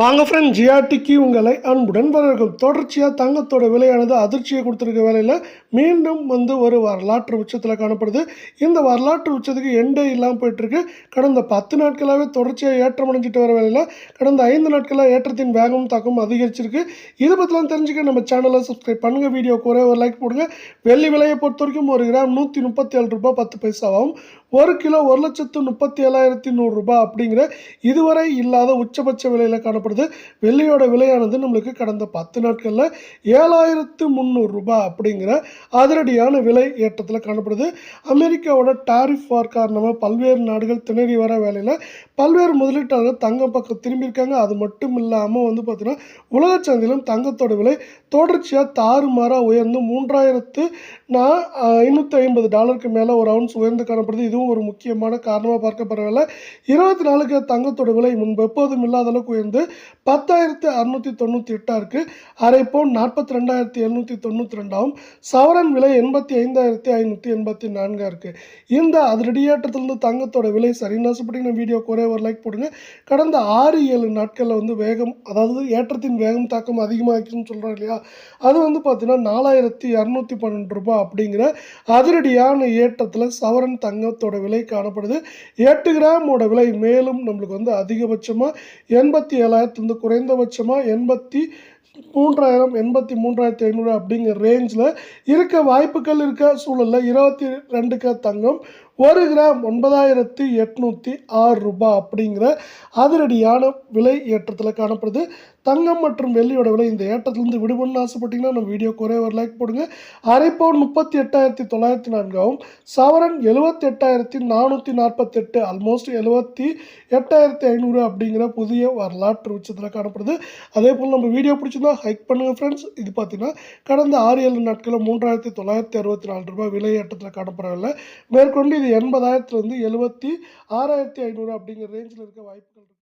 வாங்க ஃப்ரெண்ட் ஜிஆர்டிக்கு உங்களை அன்புடன் வரவேற்கும். தொடர்ச்சியாக தங்கத்தோட விலையானது அதிர்ச்சியை கொடுத்துருக்க வேலையில் மீண்டும் வந்து ஒரு வரலாற்று உச்சத்தில் காணப்படுது. இந்த வரலாற்று உச்சத்துக்கு எண்டே இல்லாமல் போயிட்டுருக்கு. கடந்த பத்து நாட்களாகவே தொடர்ச்சியாக ஏற்றம் அடைஞ்சிட்டு வர வேலையில் கடந்த ஐந்து நாட்களாக ஏற்றத்தின் வேகமும் தாக்கமும் அதிகரிச்சிருக்கு. இதை பற்றிலாம் தெரிஞ்சுக்க நம்ம சேனலை சப்ஸ்கிரைப் பண்ணுங்கள் வீடியோ ஒரே ஒரு லைக் போடுங்க. வெள்ளி விலையை பொறுத்த வரைக்கும் ஒரு கிராம் நூற்றி முப்பத்தி ஏழு ரூபாய் பத்து பைசாவாகும் ஒரு கிலோ ஒரு லட்சத்து முப்பத்தி ஏழாயிரத்தி நூறுரூபா அப்படிங்கிற இதுவரை இல்லாத உச்சபட்ச விலையில் காணப்படுது. வெள்ளியோட விலையானது நம்மளுக்கு கடந்த பத்து நாட்களில் ஏழாயிரத்து முந்நூறுரூபா அப்படிங்கிற அதிரடியான விலை ஏற்றத்தில் காணப்படுது. அமெரிக்காவோட டாரிஃப் வார் காரணமாக பல்வேறு நாடுகள் திணறி வர வேலையில் பல்வேறு முதலீட்டாளர்கள் தங்கம் பக்கம் திரும்பியிருக்காங்க. அது மட்டும் இல்லாமல் வந்து பார்த்திங்கன்னா உலக சந்தையிலும் தங்கத்தோட விலை தொடர்ச்சியாக தாறுமாறாக உயர்ந்து மூன்றாயிரத்து நான் ஐநூற்றி ஐம்பது டாலருக்கு மேலே ஒரு அவுன்ஸ் உயர்ந்து காணப்படுது. இதுவும் ஒரு முக்கியமான காரணமாக பார்க்கப்படவில்லை இருபத்தி நாலுக்கு தங்கத்தோட விலை முன்பு எப்போதும் இல்லாத அளவுக்கு உயர்ந்து பத்தாயிரத்து அறுநூற்றி தொண்ணூற்றி எட்டாக இருக்குது அரை பவுன் நாற்பத்தி ரெண்டாயிரத்தி எழுநூற்றி தொண்ணூற்றி ரெண்டாகவும் சவரன் விலை எண்பத்தி ஐந்தாயிரத்தி ஐநூற்றி எண்பத்தி நான்காக இருக்குது இந்த அதிரடியாட்டத்திலிருந்து தங்கத்தோட விலை சரின்னு ஆசைப்பட்டீங்கன்னா வீடியோ ஒரே ஒரு லைக் போடுங்க. கடந்த ஆறு ஏழு நாட்களில் வந்து வேகம் அதாவது ஏற்றத்தின் வேகம் தாக்கம் அதிகமாகிருக்குன்னு சொல்கிறோம் இல்லையா? அது வந்து பார்த்தீங்கன்னா நாலாயிரத்தி இரநூத்தி பன்னெண்டு ரூபாய் அப்படிங்கிற அதிரடியான ஏற்றத்தில் சவரன் தங்கத்தோட விலை காணப்படுது. எட்டு கிராமோட விலை மேலும் நம்மளுக்கு வந்து அதிகபட்சமாக எண்பத்தி ஏழு ஏழாயிரத்துலேருந்து குறைந்தபட்சமாக எண்பத்தி மூன்றாயிரம் எண்பத்தி மூன்றாயிரத்தி ஐநூறு அப்படிங்கிற ரேஞ்சில் இருக்க வாய்ப்புகள் இருக்க சூழலில் இருபத்தி ரெண்டுக்கு தங்கம் ஒரு கிராம் ஒன்பதாயிரத்தி எட்நூற்றி ஆறு ரூபாய் அப்படிங்கிற அதிரடியான விலை ஏற்றத்தில் காணப்படுது. தங்கம் மற்றும் வெள்ளியோட விலை இந்த ஏற்றத்திலிருந்து விடுபடணும்னு ஆசைப்பட்டீங்கன்னா நம்ம வீடியோ குறைய ஒரு லைக் போடுங்க. அரை பவுன் முப்பத்தி எட்டாயிரத்தி தொள்ளாயிரத்தி நான்காகவும் சவரன் எழுபத்தி எட்டாயிரத்தி நானூற்றி நாற்பத்தெட்டு ஆல்மோஸ்ட் எழுபத்தி எட்டாயிரத்தி ஐநூறு அப்படிங்கிற புதிய வரலாற்று உச்சத்தில் காணப்படுது. அதே போல் நம்ம வீடியோ பிடிச்சிருந்தா ஹைக் பண்ணுங்கள் ஃப்ரெண்ட்ஸ் இது பார்த்தீங்கன்னா கடந்த ஆறு ஏழு நாட்களில் மூன்றாயிரத்தி தொள்ளாயிரத்தி அறுபத்தி நாலு ரூபாய் விலை ஏற்றத்தில் காணப்படவில்லை. மேற்கொண்டு இது எண்பதாயிரத்துலேருந்து எழுபத்தி ஆறாயிரத்தி ஐநூறு அப்படிங்கிற ரேஞ்சில் இருக்க வாய்ப்புகள் இருக்குது